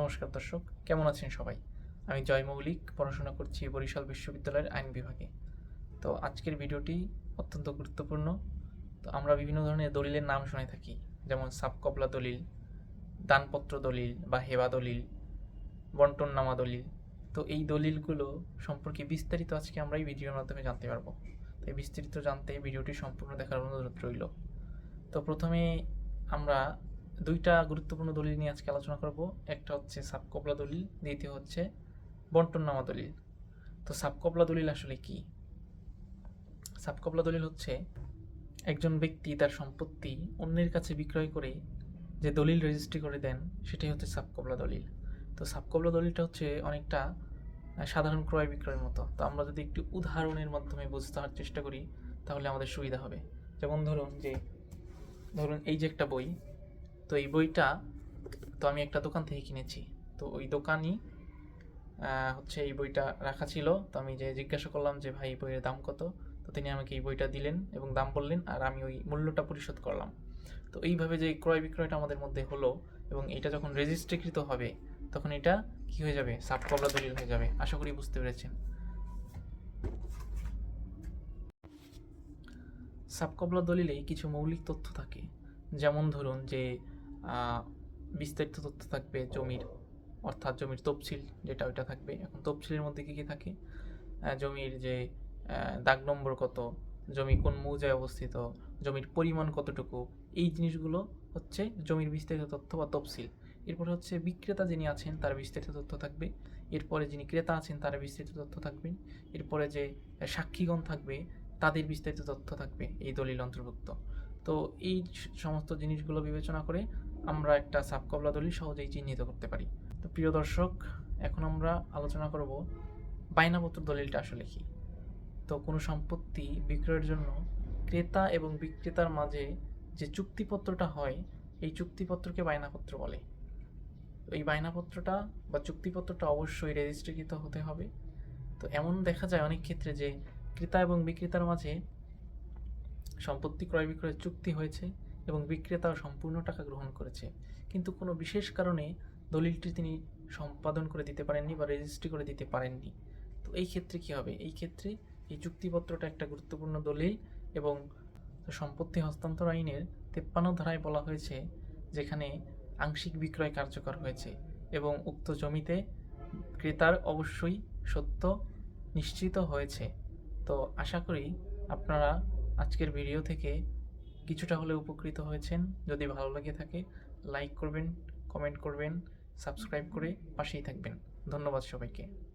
নমস্কার দর্শক, কেমন আছেন সবাই? আমি জয় মৌলিক, পড়াশোনা করছি বরিশাল বিশ্ববিদ্যালয়ের আইন বিভাগে। তো আজকের ভিডিওটি অত্যন্ত গুরুত্বপূর্ণ। তো আমরা বিভিন্ন ধরনের দলিলের নাম শুনে থাকি, যেমন সাবকবলা দলিল, দানপত্র দলিল বা হেবা দলিল, বন্টননামা দলিল। তো এই দলিলগুলো সম্পর্কে বিস্তারিত আজকে আমরা এই ভিডিওর মাধ্যমে জানতে পারব। তো এই বিস্তারিত জানতে ভিডিওটি সম্পূর্ণ দেখার অনুরোধ রইল। তো প্রথমে আমরা দুইটা গুরুত্বপূর্ণ দলিল নিয়ে আজকে আলোচনা করব। একটা হচ্ছে সাবকবলা দলিল, দ্বিতীয় হচ্ছে বন্টননামা দলিল। তো সাবকবলা দলিল আসলে কি? সাবকবলা দলিল হচ্ছে একজন ব্যক্তি তার সম্পত্তি অন্যের কাছে বিক্রয় করে যে দলিল রেজিস্ট্রি করে দেন, সেটাই হচ্ছে সাবকবলা দলিল। তো সাবকবলা দলিলটা হচ্ছে অনেকটা সাধারণ ক্রয় বিক্রয়ের মতো। তো আমরা যদি একটু উদাহরণের মাধ্যমে বুঝতে হওয়ার চেষ্টা করি, তাহলে আমাদের সুবিধা হবে। যেমন ধরুন যে, ধরুন এই যে একটা বই তো এই বইটা তো আমি একটা দোকান থেকে কিনেছি। তো ওই দোকানই হচ্ছে এই বইটা রাখা ছিল। তো আমি যে জিজ্ঞাসা করলাম যে, ভাই, এই বইয়ের দাম কত? তো তিনি আমাকে এই বইটা দিলেন এবং দাম বললেন আর আমি ওই মূল্যটা পরিশোধ করলাম। তো এইভাবে যে ক্রয় বিক্রয়টা আমাদের মধ্যে হলো এবং এটা যখন রেজিস্ট্রিকৃত হবে, তখন এটা কি হয়ে যাবে? সাবকবলা দলিল হয়ে যাবে। আশা করি বুঝতে পেরেছেন। সাবকবলা দলিলে কিছু মৌলিক তথ্য থাকে। যেমন ধরুন যে বিস্তারিত তথ্য থাকবে জমির, অর্থাৎ জমির তফসিল যেটা ওইটা থাকবে। এখন তফসিলের মধ্যে কী কী থাকে? জমির যে দাগ নম্বর কত, জমি কোন মৌজায় অবস্থিত, জমির পরিমাণ কতটুকু, এই জিনিসগুলো হচ্ছে জমির বিস্তারিত তথ্য বা তফসিল। এরপরে হচ্ছে বিক্রেতা যিনি আছেন তার বিস্তারিত তথ্য থাকবে। এরপরে যিনি ক্রেতা আছেন তার বিস্তারিত তথ্য থাকবে। এরপরে যে সাক্ষীগণ থাকবে তাদের বিস্তারিত তথ্য থাকবে, এই দলিল অন্তর্ভুক্ত। তো এই সমস্ত জিনিসগুলো বিবেচনা করে আমরা একটা সাবকবলা দলিল সহজেই চিহ্নিত করতে পারি। তো প্রিয় দর্শক, এখন আমরা আলোচনা করব বায়নাপত্র দলিলটা আসলে কি? তো কোনো সম্পত্তি বিক্রয়ের জন্য ক্রেতা এবং বিক্রেতার মাঝে যে চুক্তিপত্রটা হয়, এই চুক্তিপত্রকে বায়নাপত্র বলে। এই বায়নাপত্রটা বা চুক্তিপত্রটা অবশ্যই রেজিস্ট্রিকৃত হতে হবে। তো এমন দেখা যায় অনেক ক্ষেত্রে যে ক্রেতা এবং বিক্রেতার মাঝে সম্পত্তি ক্রয় বিক্রয়ের চুক্তি হয়েছে। এবং বিক্রেতাও সম্পূর্ণ টাকা গ্রহণ করেছে। কিন্তু কোনো বিশেষ কারণে দলিলটি তিনি সম্পাদন করে দিতে পারেননি বা রেজিস্ট্রি করে দিতে পারেননি। তো এই ক্ষেত্রে কি হবে? এই ক্ষেত্রে এই চুক্তিপত্রটা একটা গুরুত্বপূর্ণ দলিল এবং সম্পত্তি হস্তান্তর আইনের তেপ্পান্ন ধারায় বলা হয়েছে যেখানে আংশিক বিক্রয় কার্যকর হয়েছে এবং উক্ত জমিতে ক্রেতার অবশ্যই সত্য নিশ্চিত হয়েছে। তো আশা করি আপনারা আজকের ভিডিও থেকে কিছুটা হলে উপকৃত হয়েছেন। যদি ভালো লাগে থাকে লাইক করবেন কমেন্ট করবেন সাবস্ক্রাইব করে পাশেই থাকবেন। ধন্যবাদ সবাইকে।